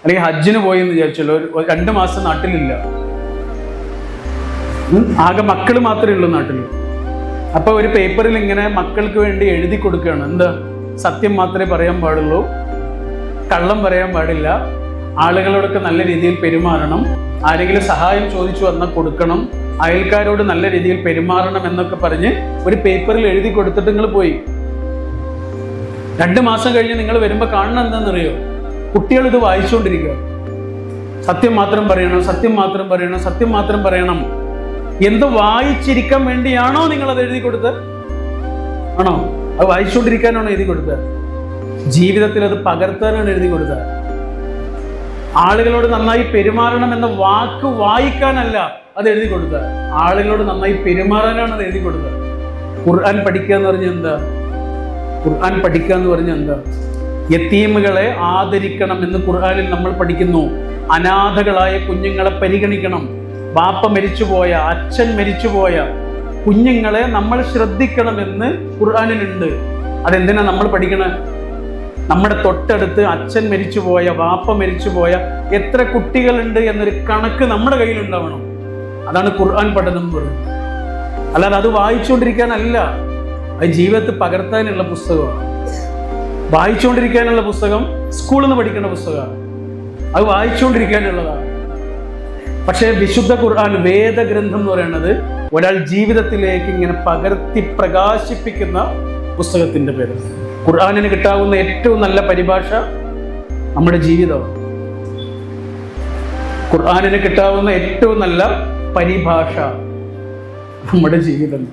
അല്ലെങ്കിൽ ഹജ്ജിന് പോയി എന്ന് വിചാരിച്ചല്ലോ. ഒരു രണ്ട് മാസം നാട്ടിലില്ല. ആകെ മക്കൾ മാത്രമേ ഉള്ളൂ നാട്ടിൽ അപ്പൊ ഒരു പേപ്പറിൽ ഇങ്ങനെ മക്കൾക്ക് വേണ്ടി എഴുതി കൊടുക്കുകയാണ്. എന്താ? സത്യം മാത്രമേ പറയാൻ പാടുള്ളൂ. കള്ളം പറയാൻ പാടില്ല. ആളുകളോടൊക്കെ നല്ല രീതിയിൽ പെരുമാറണം. ആരെങ്കിലും സഹായം ചോദിച്ചു വന്നാൽ കൊടുക്കണം. അയൽക്കാരോട് നല്ല രീതിയിൽ പെരുമാറണം എന്നൊക്കെ പറഞ്ഞ് ഒരു പേപ്പറിൽ എഴുതി കൊടുത്തിട്ട് നിങ്ങൾ പോയി. രണ്ട് മാസം കഴിഞ്ഞ് നിങ്ങൾ വരുമ്പോൾ കാണണം എന്താണെന്നറിയോ കുട്ടികൾ ഇത് വായിച്ചുകൊണ്ടിരിക്കുക. സത്യം മാത്രം പറയണം സത്യം മാത്രം പറയണം സത്യം മാത്രം പറയണം. എന്ത് വായിച്ചിരിക്കാൻ വേണ്ടിയാണോ നിങ്ങൾ അത് എഴുതി കൊടുത്തത്? ആണോ? അത് വായിച്ചുകൊണ്ടിരിക്കാനാണോ എഴുതി കൊടുത്തത്? ജീവിതത്തിൽ അത് പകർത്താനാണ് എഴുതി കൊടുത്തത്. ആളുകളോട് നന്നായി പെരുമാറണം എന്ന വാക്ക് വായിക്കാനല്ല അത് എഴുതി കൊടുത്തത്. ആളുകളോട് നന്നായി പെരുമാറാനാണ് അത് എഴുതി കൊടുത്തത്. ഖുർആൻ പഠിക്കുക എന്ന് പറഞ്ഞാൽ എന്താ? ഖുർആൻ പഠിക്കുക എന്ന് പറഞ്ഞാൽ എന്താ? യത്തീമുകളെ ആദരിക്കണം എന്ന് ഖുർആനിൽ നമ്മൾ പഠിക്കുന്നു. അനാഥകളായ കുഞ്ഞുങ്ങളെ പരിഗണിക്കണം. ബാപ്പ മരിച്ചുപോയ അച്ഛൻ മരിച്ചുപോയ കുഞ്ഞുങ്ങളെ നമ്മൾ ശ്രദ്ധിക്കണമെന്ന് ഖുർആാനിലുണ്ട്. അതെന്തിനാ നമ്മൾ പഠിക്കണേ? നമ്മുടെ തൊട്ടടുത്ത് അച്ഛൻ മരിച്ചുപോയ വാപ്പ മരിച്ചുപോയ എത്ര കുട്ടികളുണ്ട് എന്നൊരു കണക്ക് നമ്മുടെ കയ്യിലുണ്ടാവണം. അതാണ് ഖുർആൻ പഠനം എന്ന് പറയുന്നത്. അല്ലാതെ അത് വായിച്ചുകൊണ്ടിരിക്കാനല്ല. അത് ജീവിതത്തിൽ പകർത്താനുള്ള പുസ്തകമാണ്. വായിച്ചുകൊണ്ടിരിക്കാനുള്ള പുസ്തകം സ്കൂളിൽ നിന്ന് പഠിക്കേണ്ട പുസ്തകമാണ്. അത് വായിച്ചുകൊണ്ടിരിക്കാനുള്ളതാണ്. പക്ഷേ വിശുദ്ധ ഖുർആൻ വേദഗ്രന്ഥം എന്ന് പറയുന്നത് ഒരാൾ ജീവിതത്തിലേക്ക് ഇങ്ങനെ പകർത്തി പ്രകാശിപ്പിക്കുന്ന പുസ്തകത്തിന്റെ പേര് ഖുർആാനിന് കിട്ടാവുന്ന ഏറ്റവും നല്ല പരിഭാഷ നമ്മുടെ ജീവിതമാണ്. ഖുർആാനിന് കിട്ടാവുന്ന ഏറ്റവും നല്ല പരിഭാഷ നമ്മുടെ ജീവിതം